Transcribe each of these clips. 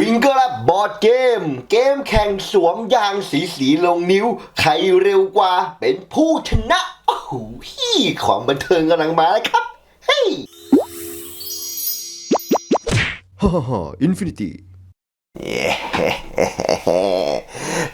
ฟิงเกอร์และบอร์ดเกม เกมแข่งสวมยางสีสีลงนิ้ว ใครเร็วกว่าเป็นผู้ชนะ โอ้โหความบันเทิงกำลังมาแล้วครับ เฮ้ยฮ่าฮ่าอินฟินิตี้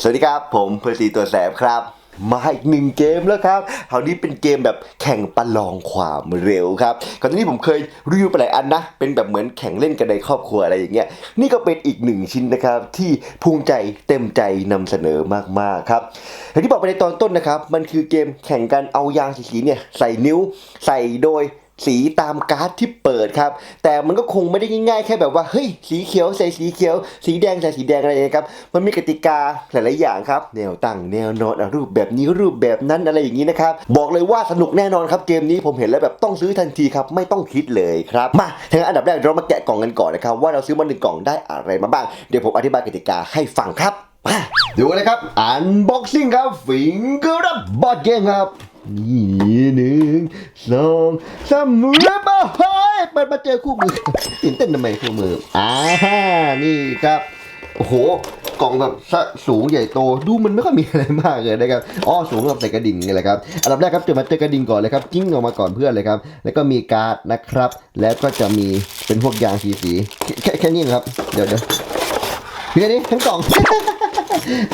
สวัสดีครับ ผมเพอร์ซีตัวแสบครับ มาอีกหนึ่งเกมแล้วครับคราวนี้เป็นเกมแบบแข่งประลองความเร็วครับก่อนหน้านี้ผมเคยรีวิวไปหลายอันนะ เป็นแบบเหมือนแข่งเล่นกันในครอบครัวอะไรอย่างเงี้ย นี่ก็เป็นอีกหนึ่งชิ้นนะครับที่ภูมิใจเต็มใจนำเสนอมากๆครับอย่างที่บอกไปในตอนต้นนะครับ มันคือเกมแข่งกันเอายางสีๆเนี่ยใส่นิ้ว ใส่โดย สีตามการ์ดที่เปิดครับ แต่มันก็คงไม่ได้ง่ายๆ แค่แบบว่าเฮ้ยสีเขียวใส่สีเขียว สีแดงใส่สีแดงอะไรอย่างเงี้ยครับมันมีกติกาหลายๆอย่างครับ แนวตั้งแนวนอนรูปแบบนี้รูปแบบนั้นอะไรอย่างนี้นะครับบอกเลยว่าสนุกแน่นอนครับเกมนี้ผมเห็นแล้วแบบต้องซื้อทันทีครับไม่ต้องคิดเลยครับมาทั้างอันดับแรกเรามาแกะกล่องกันก่อนนะครับว่าเราซื้อมาหนึ่งกล่องได้อะไรมาบ้างเดี๋ยวผมอธิบายกติกาให้ฟังครับมาดูเลยครับอันบ็อกซิ่งครับฟิงเกอร์ดับบอดเกมครับ นี่หนึ่งสองสามมือมาเฮ้ยเปิดมาเจอคู่มือตื่นเต้นทำไมคู่มืออ่านี่ครับโอ้โหกล่องแบบสูงใหญ่โตดูมันไม่ค่อยมีอะไรมากเลยนะครับอ๋อสูงแบบใส่กระดิ่งนี่แหละครับอันดับแรกครับจะมาเจอกระดิ่งก่อนเลยครับกิ้งออกมาก่อนเพื่อนเลยครับ แล้วก็มีการ์ดนะครับ แล้วก็จะมีเป็นพวกยางสีสีๆแค่แค่นี้ครับ เดี๋ยวเดี๋ยวแค่นี้ทั้งกล่อง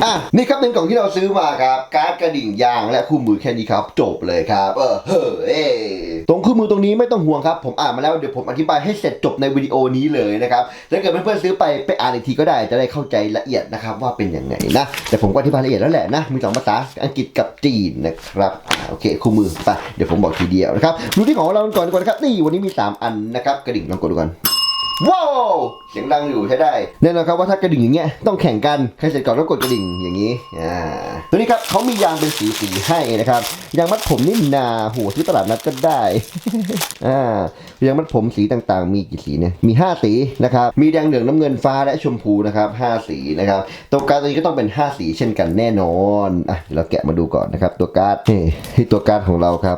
อะนี่ครับเป็นกล่องที่เราซื้อมาครับ การ์ดกระดิ่งยางและคู่มือแค่นี้ครับ จบเลยครับ เออเฮ้ยตรงคู่มือตรงนี้ไม่ต้องห่วงครับ ผมอ่านมาแล้วเดี๋ยวผมอธิบายให้เสร็จจบในวิดีโอนี้เลยนะครับถ้าเกิดเพื่อนๆซื้อไปไปอ่านอีกทีก็ได้จะได้เข้าใจละเอียดนะครับว่าเป็นยังไงนะแต่ผมก็อธิบายละเอียดแล้วแหละนะมีสองภาษาอังกฤษกับจีนนะครับโอเคคู่มือไปเดี๋ยวผมบอกทีเดียวนะครับดูที่ของเราก่อนดีกว่านะครับนี่วันนี้มีสามอันนะครับกระดิ่งลองกดดูกัน ว้าวเสียงดังอยู่ใช้ได้แน่นอนครับว่าถ้ากระดิ่งอย่างเงี้ยต้องแข่งกันใครเสร็จก่อนต้องกดกระดิ่งอย่างนี้อ่าตัวนี้ครับเขามียางเป็นสีสีให้นะครับยางมัดผมนี่นาโหที่ตลาดนัดก็ได้อ่ายางมัดผมสีต่างๆ มีกี่สีเนี่ยมี 5 สีนะครับมีแดงเหลืองน้ำเงินฟ้าและชมพูนะครับ5สีนะครับตัวการ์ดตัวนี้ก็ต้องเป็น 5 สีเช่นกันแน่นอนอะเราแกะมาดูก่อนนะครับตัวการ์ดนี่ที่ตัวการ์ดของเราครับ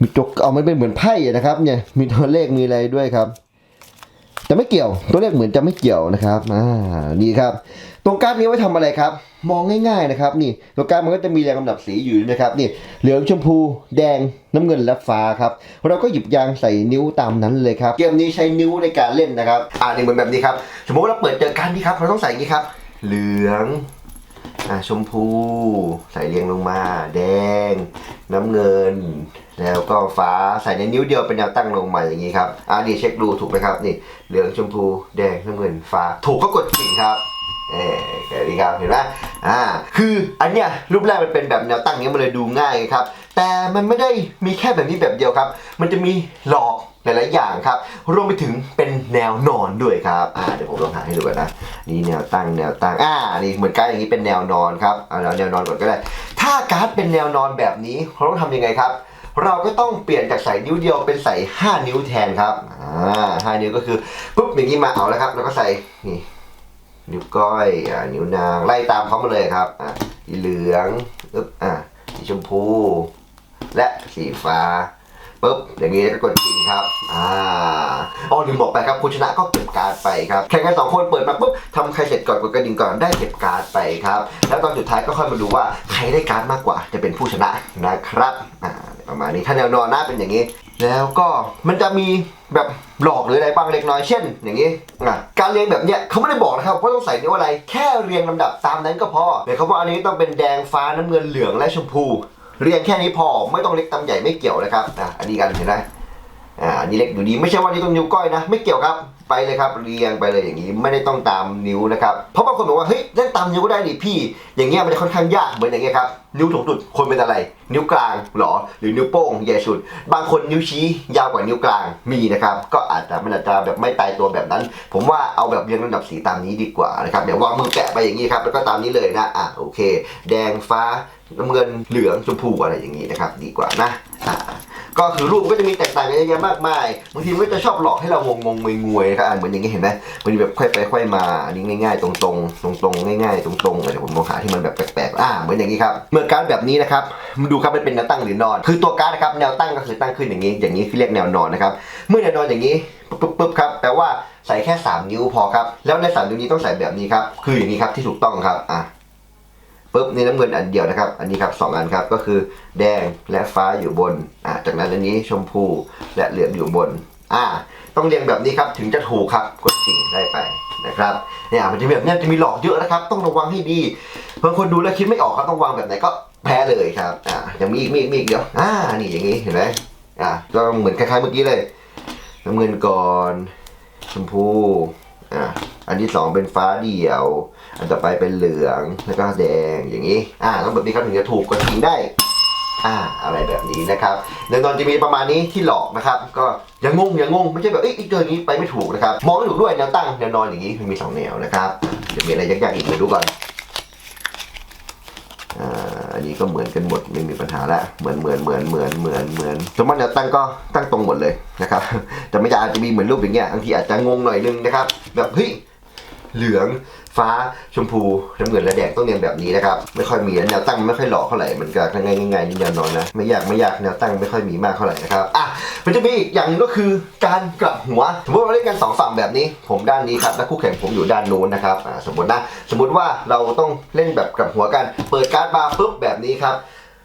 มีตัวเอามันเป็นเหมือนไพ่นะครับเนี่ยมีตัวเลขมีอะไรด้วยครับ แต่ไม่เกี่ยว ตัวเลขเหมือนจะไม่เกี่ยวนะครับอ่านี่ครับ ตรงการ์ดนี้ไว้ทำอะไรครับ มองง่ายๆนะครับ นี่ตัวการ์ดมันก็จะมีแรงกำดับสีอยู่นะครับนี่เหลืองชมพูแดงน้ำเงินและฟ้าครับเราก็หยิบยางใส่นิ้วตามนั้นเลยครับเกมนี้ใช้นิ้วในการเล่นนะครับอ่านี่เหมือนแบบนี้ครับสมมติว่าเราเปิดเจอการ์ดนี้ครับเราต้องใส่อย่างนี้ครับ เหลืองอ่าชมพู ใส่เรียงลงมา แดง น้ำเงิน แล้วก็ฟ้าใส่ในนิ้วเดียวเป็นแนวตั้งลงมาอย่างนี้ครับอ่าดีเช็คดูถูกไหมครับนี่เหลืองชมพูแดงน้ำเงินฟ้า ถูกก็กดกิ่งครับเออแค่นี้ครับเห็นไหมอ่าคืออันเนี้ยรูปแรกมันเป็นแบบแนวตั้งงนี้มันเลยดูง่ายครับ แต่มันไม่ได้มีแค่แบบนี้แบบเดียวครับ มันจะมีหลอกหลายๆอย่างครับ รวมไปถึงเป็นแนวนอนด้วยครับ อ่า เดี๋ยวผมลองหาให้ดูกันนะ นี่แนวตั้งแนวตั้ง อ่า นี่เหมือนการดอย่างนี้เป็นแนวนอนครับ เอาแล้วแนวนอนก่อนก็ได้ ถ้าการ์ดเป็นแนวนอนแบบนี้เราต้องทำยังไงครับ เราก็ต้องเปลี่ยนจากใส่นิ้วเดียวเป็นใส่5นิ้วแทนครับอ่าห้านิ้วก็คือปุ๊บอย่างนี้มาเอาแล้วครับ แล้วก็ใส่นี่นิ้วก้อยอ่านิ้วนางไล่ตามเขามาเลยครับอ่าสีเหลืองปึ๊บอ่าสีชมพู และสีฟ้าปุ๊บอย่างนี้ก็กดกิ่งครับ อ่าอ๋อลืมบอกไปครับผู้ชนะก็เก็บการ์ดไปครับแข่งกันสองคนเปิดมาปุ๊บทำใครเสร็จก่อนกดกระดิ่งก่อนได้เก็บการ์ดไปครับ แล้วตอนสุดท้ายก็ค่อยมาดูว่าใครได้การ์ดมากกว่าจะเป็นผู้ชนะนะครับอ่า ประมาณนี้ถ้าแนวนอนหน้าเป็นอย่างนี้ แล้วก็มันจะมีแบบหลอกหรืออะไรบ้างเล็กน้อยเช่น อย่างนี้อะการเรียงแบบเนี้ยเขาไม่ได้บอกนะครับว่าต้องใส่นิ้วอะไร แค่เรียงลำดับตามนั้นก็พอเดี๋ยวเขาบอกอันนี้ต้องเป็นแดงฟ้าน้ำเงินเหลืองและชมพู เรียงแค่นี้พอไม่ต้องเล็กตามใหญ่ไม่เกี่ยวนะครับอะอันนี้กันเห็นไหมอ่าอันนี้เล็กอยู่ดีไม่ใช่ว่านี่ต้องนิ้วก้อยนะ ไม่เกี่ยวครับ ไปเลยครับเรียงไปเลยอย่างนี้ไม่ได้ต้องตามนิ้วนะครับเพราะบางคนบอกว่าเฮ้ยเล่นตามนิ้วก็ได้ดิพี่ อย่างเงี้ยมันจะค่อนข้างยากเหมือนอย่างเงี้ยครับนิ้วสูงสุดคนเป็นอะไร นิ้วกลางหรอ หรือนิ้วโป้งใหญ่สุด บางคนนิ้วชี้ยาวกว่านิ้วกลางมีนะครับก็อาจจะมันอาจจะแบบไม่ตายตัวแบบนั้น ผมว่าเอาแบบเรียงลำดับสีตามนี้ดีกว่านะครับเดี๋ยววางมือแกะไปอย่างนี้ครับแล้วก็ตามนี้เลยนะอะโอเค แดงฟ้าน้ำเงินเหลืองชมพูอะไรอย่างนี้นะครับดีกว่านะ ก็คือรูปก็จะมีแตกต่างกันเยอะแยะมากมายบางทีมันก็จะชอบหลอกให้เรางงงงงวยๆนะครับอ่าเหมือนอย่างนี้เห็นไหมมันแบบค่อยไปค่อยมาอันนี้ง่าย ๆ ตรงๆ ตรงๆง่ายๆ ตรงๆเดี๋ยวผมลองหาที่มันแบบแปลกๆอ่าเหมือนอย่างนี้ครับเมื่อการแบบนี้นะครับมาดูครับมันเป็นแนวตั้งหรือนอน คือตัวการดนะครับแนวตั้งก็คือตั้งขึ้นอย่างนี้ อย่างนี้คือเรียกแนวนอนนะครับเมื่อแนวนอนอย่างนี้ปุ๊บปุ๊บปุ๊บครับแปลว่าใส่แค่ 3 นิ้วพอครับแล้วใน 3 นิ้วนี้ต้องใส่แบบนี้ครับคืออย่างนี้ครับที่ถูกต้องครับอะ ปุ๊บนี่น้ำเงินอันเดียวนะครับ อันนี้ครับสองอันครับก็คือแดงและฟ้าอยู่บนอ่าจากนั้นอันนี้ชมพูและเหลืองอยู่บนอ่าต้องเรียงแบบนี้ครับถึงจะถูกครับกดสิ่งได้ไปนะครับเนี่ยมันจะมีแบบนี้จะมีหลอกเยอะนะครับ ต้องระวังให้ดีบางคนดูแล้วคิดไม่ออกครับต้องวางแบบไหนก็แพ้เลยครับอ่ายังมีอีกมีอีกมีอีกเดี๋ยวอ่านี่อย่างนี้เห็นไหมอ่าก็เหมือนคล้ายๆเมื่อกี้เลยน้ำเงินก่อนชมพู อ่าอันที่สองเป็นฟ้าเดี่ยว อันต่อไปเป็นเหลืองแล้วก็แดงอย่างนี้ อ่าต้องแบบนี้ครับถึงจะถูกกดทิ้งได้อ่าอะไรแบบนี้นะครับแนวนอนจะมีประมาณนี้ที่หลอกนะครับ ก็อย่างงงอย่างงงไม่ใช่แบบเอ้ยอีกเดินนี้ไปไม่ถูกนะครับ มองไม่ถูกด้วยแนวตั้งแนวนอนอย่างนี้มันมีสองแนวนะครับจะมีอะไรยากๆอีกไปดูก่อน ก็เหมือนกันหมดไม่มีปัญหาละเหมือนเหมือนเหมือนเหมือนเหมือนเหมือนสมมติแนวตั้งก็ตั้งตรงหมดเลยนะครับแต่ไม่จะอาจจะมีเหมือนรูปอย่างเงี้ยบางทีอาจจะงงหน่อยนึงนะครับแบบเฮ้ย เหลือง ฟ้าชมพูน้ำเงินและแดงต้องเรียงแบบนี้นะครับ ไม่ค่อยมีแนวตั้งไม่ค่อยหล่อเท่าไหร่มันก็ง่ายง่ายๆนี่แนวนอนนะไม่ยากไม่ยากแนวตั้งไม่ค่อยมีมากเท่าไหร่นะครับอะมันจะมีอีกอย่างนึงก็คือการกลับหัว สมมติเราเล่นกันสองฝั่งแบบนี้ ผมด้านนี้ครับและคู่แข่งผมอยู่ด้านโน้นนะครับสมมตินะสมมติว่าเราต้องเล่นแบบกลับหัวกัน เปิดการ์ดมาปุ๊บแบบนี้ครับ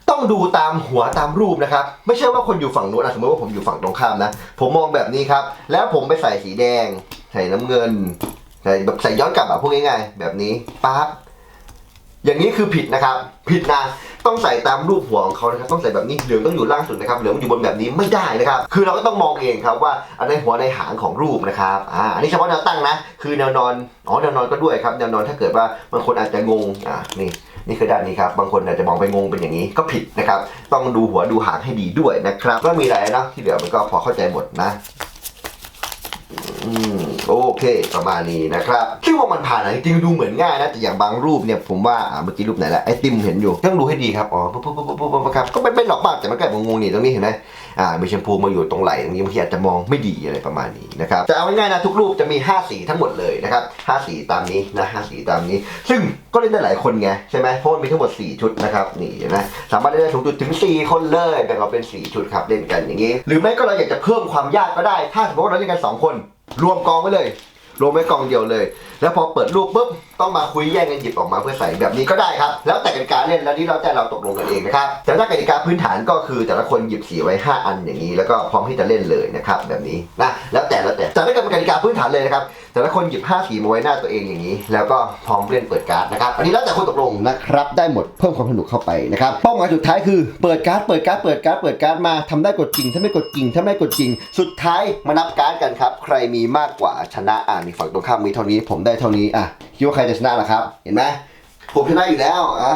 ต้องดูตามหัวตามรูปนะครับ ไม่ใช่ว่าคนอยู่ฝั่งโน้นนะสมมติว่าผมอยู่ฝั่งตรงข้ามนะ ผมมองแบบนี้ครับ แล้วผมไปใส่สีแดง ใส่น้ำเงิน ใส่แบบใส่ย้อนกลับอะพูดง่ายๆแบบนี้ปั๊บอย่างนี้คือผิดนะครับ ผิดนะ ต้องใส่ตามรูปหัวของเขานะครับ ต้องใส่แบบนี้ เหลืองต้องอยู่ล่างสุดนะครับ เหลืองอยู่บนแบบนี้ไม่ได้นะครับ คือเราก็ต้องมองเองครับว่าอันในหัวในหางของรูปนะครับ อ่า อันนี้เฉพาะแนวตั้งนะ คือแนวนอน อ๋อ แนวนอนก็ด้วยครับ แนวนอนถ้าเกิดว่าบางคนอาจจะงง อ่า นี่ นี่คือด้านนี้ครับ บางคนอาจจะมองไปงงเป็นอย่างนี้ ก็ผิดนะครับ ต้องดูหัวดูหางให้ดีด้วยนะครับ ก็มีอะไรนะที่เหลือมันก็พอเข้าใจหมดนะ เคประมาณนี้นะครับคิดว่ามันผ่านนะจริงดูเหมือนง่ายนะแต่อย่างบางรูปเนี่ยผมว่าเมื่อกี้รูปไหนละไอติมเห็นอยู่ต้องดูให้ดีครับอ๋อปุ๊บปุ๊บปุ๊บปุ๊บปุ๊บปุ๊บครับก็ไม่เป็นหรอกมากแต่มันก็แบบงงๆนี่ตรงนี้เห็นไหมอ่ามีแชมพูมาอยู่ตรงไหล่ตรงนี้บางทีอาจจะมองไม่ดีอะไรประมาณนี้นะครับจะเอาง่ายๆนะทุกรูปจะมี 5 สีทั้งหมดเลยนะครับ5สีตามนี้นะ5สีตามนี้ ซึ่งก็เล่นได้หลายคนไงใช่ไหมเพราะมันมีทั้งหมด 4 ชุดนะครับนี่เห็นไหมสามารถเล่นได้สูงสุดถึง 4 คนเลยแบ่งออกเป็น 4 ชุดครับเล่นกันอย่างนี้ หรือไม่ก็เราอยากจะเพิ่มความยากก็ได้ ถ้าสมมติว่าเราเล่นกัน 2 คน รวมกองไว้เลย รวมไว้กองเดียวเลย แล้วพอเปิดรูปปุ๊บต้องมาคุยแย่งกันหยิบออกมาเพื่อใส่แบบนี้ก็ได้ครับ แล้วแต่กติกาเล่นแล้วนี่เราแต่เราตกลงกันเองนะครับแต่ถ้ากติกาพื้นฐานก็คือแต่ละคนหยิบสีไว้ 5 อันอย่างนี้ แล้วก็พร้อมที่จะเล่นเลยนะครับแบบนี้นะแล้วแต่แล้วแต่แต่ถ้าเกิดเป็นกติกาพื้นฐานเลยนะครับแต่ละคนหยิบ5สีมาไว้หน้าตัวเองอย่างนี้ แล้วก็พร้อมเล่นเปิดการ์ดนะครับอันนี้แล้วแต่คนตกลงนะครับได้หมดเพิ่มความสนุกเข้าไปนะครับเป้าหมายสุดท้ายคือเปิดการ์ดเปิดการ์ดเปิดการ์ดเปิดการ์ดมาทำได้กดจริงถ้าไม่กดจริงถ้าไม่กดจริง สุดท้ายมานับการ์ดกันครับใครมีมากกว่าชนะอ่านี่ฝั่งตรงข้ามมีเท่านี้ผมได้เท่านี้อะคิดว่าใครจะชนะล่ะครับ เห็นไหมผมชนะอยู่แล้วอ่า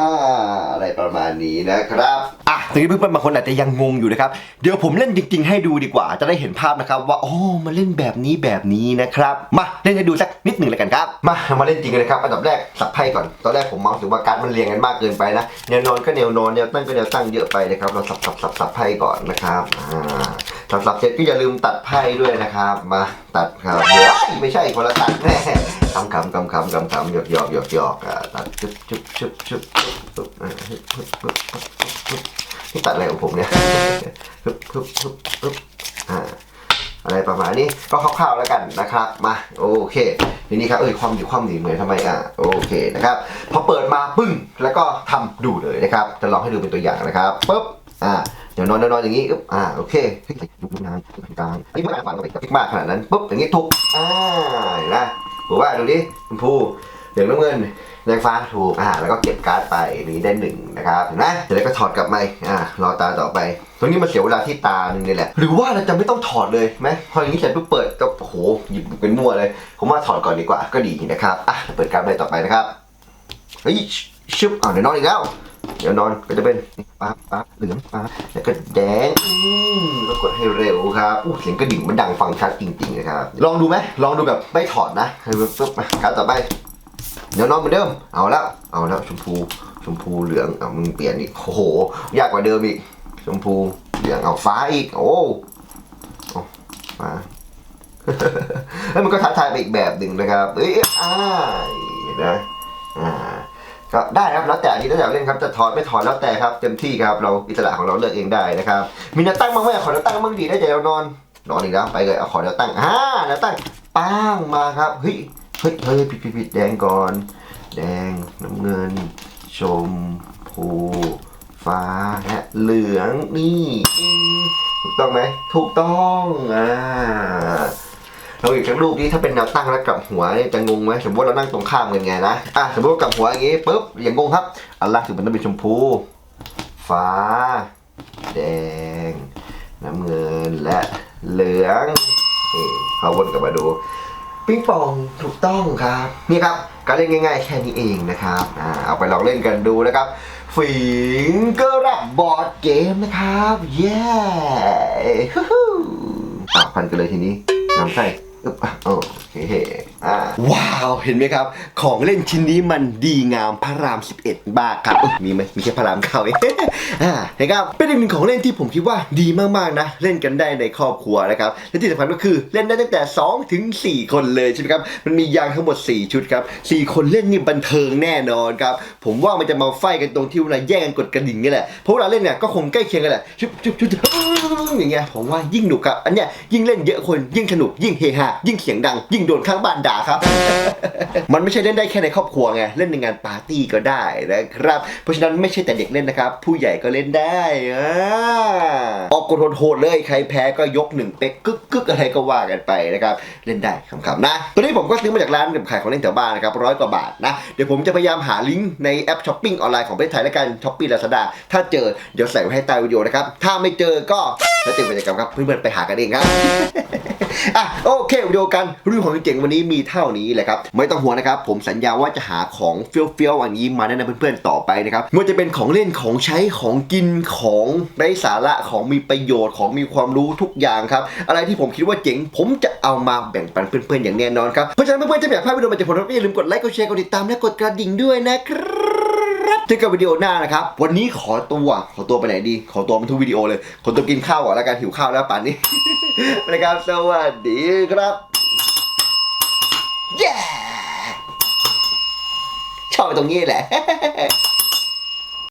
อะไรประมาณนี้นะครับ อะทีนี้เพื่อนๆบางคนอาจจะยังงงอยู่นะครับ เดี๋ยวผมเล่นจริง ๆ ให้ดูดีกว่า จะได้เห็นภาพนะครับ ว่าโอ๋อมาเล่นแบบนี้แบบนี้นะครับ มาเล่นให้ดูสักนิดหนึ่งเลยกันครับ มาเรามาเล่นจริงกันเลยครับอันดับแรกสับไพ่ก่อน ตอนแรกผมมองถึงว่าการ์ดมันเรียงกันมากเกินไปนะ แนวนอนก็แนวนอน แนวตั้งก็แนวตั้งเยอะไปนะครับ เราสับสับสับสับไพ่ก่อนนะครับอ่าสับสับเสร็จก็อย่าลืมตัดไพ่ด้วยนะครับ มาตัดครับไม่ใช่คนละตัดแน่คำคำคำคำคำคำหยอกหยอกหยอกหยอกตัดชุบชุบชุบชุบ นี่ตัดอะไรของผมเนี่ยชุบชุบชุบชุบอ่าอะไรประมาณนี้ก็คร่าวๆแล้วกันนะครับมาโอเคทีนี้ครับเอ้ยความอยู่ความหนีเหมือนทำไมอะโอเคนะครับพอเปิดมาปึ้งแล้วก็ทำดูเลยนะครับ จะลองให้ดูเป็นตัวอย่างนะครับปุ๊บอ่าเดี๋ยวนอนเดี๋ยวนอนอย่างนี้อึ๊บอ่าโอเคเฮ้ยดูนานกลางอันนี้ไม่ได้ฝันกับมากขนาดนั้นปุ๊บอย่างนี้ถูกอ่าเห็นไหมถูกว่าดูดิชมพู เหลืองน้ำเงินแดงฟ้าถูกอ่าแล้วก็เก็บการ์ดไปนี้ได้หนึ่งนะครับเห็นไหมเดี๋ยวเราก็ถอดกลับมาอ่ารอตาต่อไป ตรงนี้มันเสียเวลาที่ตาหนึ่งนี่แหละ หรือว่าเราจะไม่ต้องถอดเลยไหมพออย่างนี้เสร็จปุ๊บเปิดก็โอ้โหหยิบเป็นมั่วเลย ผมว่าถอดก่อนดีกว่าก็ดีนะครับอะเปิดการ์ดใบต่อไปนะครับเฮ้ยชึบอ่าเดี๋ยวนอนอีกแล้วเดี๋ยวนอนก็จะเป็นป๊าบป๊าบเหลืองป๊าบแล้วก็แดงอืมก็กดให้เร็วครับอู้เสียงกระดิ่งมันดังฟังชัดจริงๆนะครับลองดูไหมลองดูแบบไม่ถอดนะให้มันปุ๊บมาการต่อไป เดี๋ยวนอนเหมือนเดิม เอาแล้ว เอาแล้วชมพูชมพูเหลืองเอามึงเปลี่ยนอีกโอ้โห ยากกว่าเดิมอีก ชมพูเหลืองเอาฟ้าอีก โอ้เอาฟ้าแล้วมันก็ท้าทายไปอีกแบบหนึ่งนะครับ เอ้ยอ่าเห็นไหมอ่าก็ได้ครับแล้วแต่อันนี้แล้วแต่เล่นครับจะถอดไม่ถอดแล้วแต่ครับเต็มที่ครับเราอิสระของเราเลือกเองได้นะครับมีแนวตั้งบ้างไหมขอแนวตั้งบ้างดีได้ใจเรานอนนอนอีกแล้วไปเลยเอาขอแนวตั้งอ่าแนวตั้งป้างมาครับเฮ้ย เฮ้ยเฮ้ยผิดผิดผิดแดงก่อน แดงน้ำเงิน ชมพูฟ้าและเหลืองนี่ถูกต้องไหมถูกต้องอ่าเราอีกทั้งรูปนี้ถ้าเป็นแนวตั้งแล้วกลับหัวจะงงไหมสมมติเรานั่งตรงข้ามกันไงนะอะสมมติกลับหัวอย่างงี้ปุ๊บอย่างงงครับอันล่างสุดมันต้องเป็นชมพู ฟ้า แดง น้ำเงินและเหลืองนี่เขาวนกลับมาดู ปิงปองถูกต้องครับนี่ครับการเล่นง่าย ๆ แค่นี้เองนะครับอ่าเอาไปลองเล่นกันดูนะครับฟิงเกอร์รับบอร์ดเกมนะครับเย้ฮู้ฮู้อะพันกันเลยทีนี้น้ำใส่อึ๊บอะโอเคอ่ ว้าว เห็นไหมครับ ของเล่นชิ้นนี้มันดีงามพระราม 11 บ้าครับมีไหมมีแค่พระรามเก้าเองอ่านะครับเป็นอีกหนึ่งของเล่นที่ผมคิดว่าดีมากๆนะ เล่นกันได้ในครอบครัวนะครับและที่สำคัญก็คือเล่นได้ตั้งแต่ 2 ถึง 4 คนเลยใช่ไหมครับมันมียางทั้งหมด 4 ชุดครับ 4 คนเล่นนี่บันเทิงแน่นอนครับผมว่ามันจะมาไฟกันตรงที่เวลาแย่งกันกดกระดิ่งนี่แหละเพราะเวลาเล่นเนี่ยก็คงใกล้เคียงกันแหละชุบชุบชุบอย่างเงี้ยผมว่ายิ่งหนุกครับอันเนี้ยยิ่งเล่นเยอะคนยิ่งสนุกยิ่งเฮฮายิ่งเสียงดัง ยิ่งโดนข้างบ้านดาครับ มันไม่ใช่เล่นได้แค่ในครอบครัวไง เล่นในงานปาร์ตี้ก็ได้นะครับ เพราะฉะนั้นไม่ใช่แต่เด็กเล่นนะครับ ผู้ใหญ่ก็เล่นได้อ่าออกกดโหดๆเลยใครแพ้ก็ยกหนึ่งเป๊กกึกกึกอะไรก็ว่ากันไปนะครับ เล่นได้ขำๆนะ ตัวนี้ผมก็ซื้อมาจากร้านขายของเล่นแถวบ้านนะครับร้อยกว่าบาทนะ เดี๋ยวผมจะพยายามหาลิงก์ในแอปช้อปปิ้งออนไลน์ของประเทศไทยและกันช้อปปี้ลาซาด้าถ้าเจอเดี๋ยวใส่ไว้ให้ใต้วิดีโอนะครับ ถ้าไม่เจอก็แล้วเต็มกิจกรรมครับเพื่อนๆไปหากันเองครับอะโอเควิดีโอกันรีวิวของเจ๋งวันนี้มีเท่านี้แหละครับไม่ต้องห่วงนะครับผมสัญญาว่าจะหาของเฟี้ยวๆอย่างนี้มาแนะนำเพื่อนๆต่อไปนะครับไม่ว่าจะเป็นของเล่นของใช้ของกินของไร้สาระของมีประโยชน์ของมีความรู้ทุกอย่างครับอะไรที่ผมคิดว่าเจ๋งผมจะเอามาแบ่งปันเพื่อนๆอย่างแน่นอนครับเพราะฉะนั้นเพื่อนๆจะไม่อยากพลาดวิดีโอมาจากผมก็อย่าลืมกดไลค์กดแชร์กดติดตามและกดกระดิ่งด้วยนะครับเจอกันวิดีโอหน้านะครับวันนี้ขอตัวขอตัวไปไหนดี ขอตัวมาทุกวิดีโอเลยขอตัวกินข้าวก่อนแล้วกันหิวข้าวแล้วป่านนี้นะครับสวัสดีครับ เย้ชอบไปตรงนี้แหละ